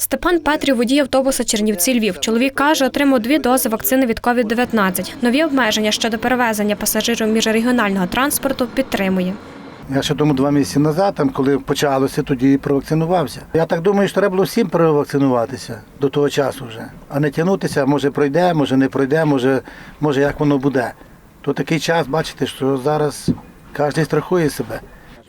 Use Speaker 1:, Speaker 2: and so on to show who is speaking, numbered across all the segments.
Speaker 1: Степан Петрів, водій автобуса Чернівці Львів. Чоловік каже, отримав дві дози вакцини від COVID-19. Нові обмеження щодо перевезення пасажирів міжрегіонального транспорту підтримує.
Speaker 2: Я ще тому два місяці назад, там, коли почалося, тоді і провакцинувався. Я так думаю, що треба було всім провакцинуватися до того часу вже, а не тягнутися, може пройде, може не пройде, може, може як воно буде. То такий час, бачите, що зараз кожен страхує себе.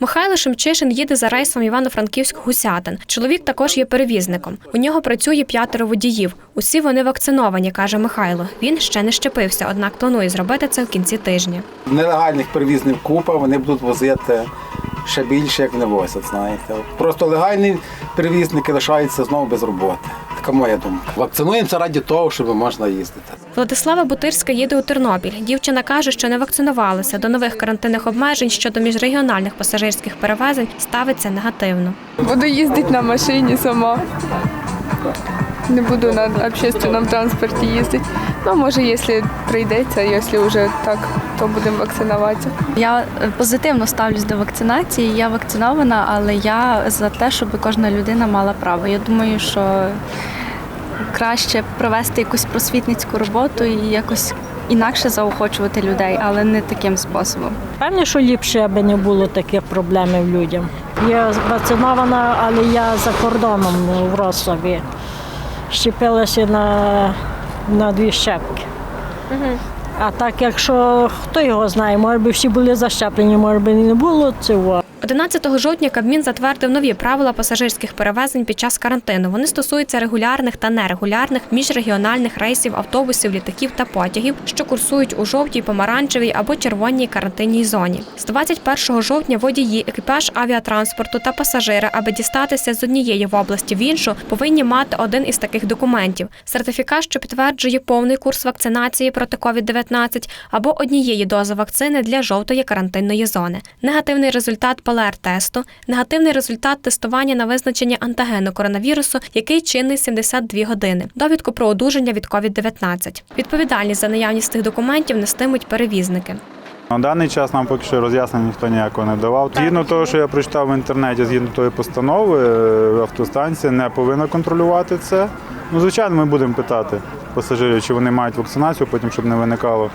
Speaker 1: Михайло Шемчишин їде за рейсом Івано-Франківськ-Гусятин. Чоловік також є перевізником. У нього працює п'ятеро водіїв. Усі вони вакциновані, каже Михайло. Він ще не щепився, однак планує зробити це в кінці тижня.
Speaker 3: Нелегальних перевізних купа, вони будуть возити ще більше, як вони возять, знаєте. Просто легальні перевізники лишаються знову без роботи. Така моя думка. Вакцинуємося раді того, щоб можна їздити.
Speaker 1: Владислава Бутирська їде у Тернопіль. Дівчина каже, що не вакцинувалася. До нових карантинних обмежень щодо міжрегіональних пасажирських перевезень ставиться негативно.
Speaker 4: Буду їздити на машині сама. Не буду на общественному транспорті їздити. Ну, може, якщо прийдеться, якщо вже так, то будемо вакцинуватися.
Speaker 5: Я е, позитивно ставлюсь до вакцинації. Я вакцинована, але я за те, щоб кожна людина мала право. Я думаю, що краще провести якусь просвітницьку роботу і якось інакше заохочувати людей, але не таким способом.
Speaker 6: Певне, що ліпше, аби не було таких проблем в людям. Я вакцинована, але я за кордоном в Росові. Щепилася на, на дві щепки. А так, якщо хто його знає, може би всі були защеплені, може би не було цього.
Speaker 1: 11 жовтня Кабмін затвердив нові правила пасажирських перевезень під час карантину. Вони стосуються регулярних та нерегулярних міжрегіональних рейсів автобусів, літаків та потягів, що курсують у жовтій, помаранчевій або червоній карантинній зоні. З 21 жовтня водії, екіпаж авіатранспорту та пасажири, аби дістатися з однієї в області в іншу, повинні мати один із таких документів: сертифікат, що підтверджує повний курс вакцинації проти COVID-19 або однієї дози вакцини для жовтої карантинної зони. Негативний результат ПЛР-тесту, негативний результат тестування на визначення антигену коронавірусу, який чинний 72 години, довідку про одужання від COVID-19. Відповідальність за наявність цих документів нестимуть перевізники.
Speaker 7: На даний час нам поки що роз'яснень ніхто ніякого не давав. Згідно того, що я прочитав в інтернеті, згідно тої постанови, е, автостанція не повинна контролювати це. Ну, звичайно, ми будемо питати пасажирів, чи вони мають вакцинацію, потім щоб не виникало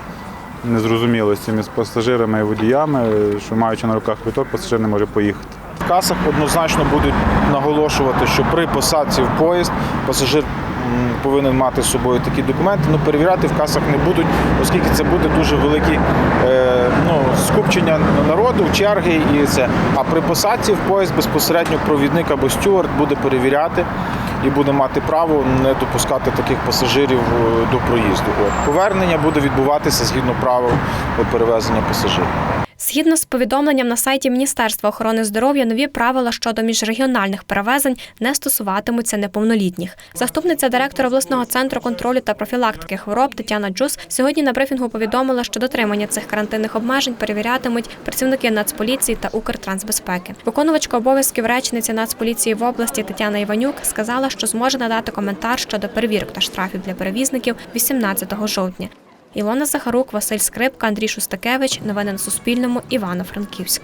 Speaker 7: незрозумілості між пасажирами і водіями, що маючи на руках квиток, пасажир не може поїхати.
Speaker 8: В касах однозначно будуть наголошувати, що при посадці в поїзд пасажир повинен мати з собою такі документи. Ну, перевіряти в касах не будуть, оскільки це буде дуже великі е, ну, скупчення народу, черги і це. А при посадці в поїзд безпосередньо провідник або стюард буде перевіряти і буде мати право не допускати таких пасажирів е, до проїзду. Повернення буде відбуватися згідно правил перевезення пасажирів.
Speaker 1: Згідно з повідомленням на сайті Міністерства охорони здоров'я, нові правила щодо міжрегіональних перевезень не стосуватимуться неповнолітніх. Заступниця директора обласного центру контролю та профілактики хвороб Тетяна Джус сьогодні на брифінгу повідомила, що дотримання цих карантинних обмежень перевірятимуть працівники Нацполіції та Укртрансбезпеки. Виконувачка обов'язків речниці Нацполіції в області Тетяна Іванюк сказала, що зможе надати коментар щодо перевірок та штрафів для перевізників 18 жовтня. Ілона Захарук, Василь Скрипка, Андрій Шустакевич. Новини на Суспільному. Івано-Франківськ.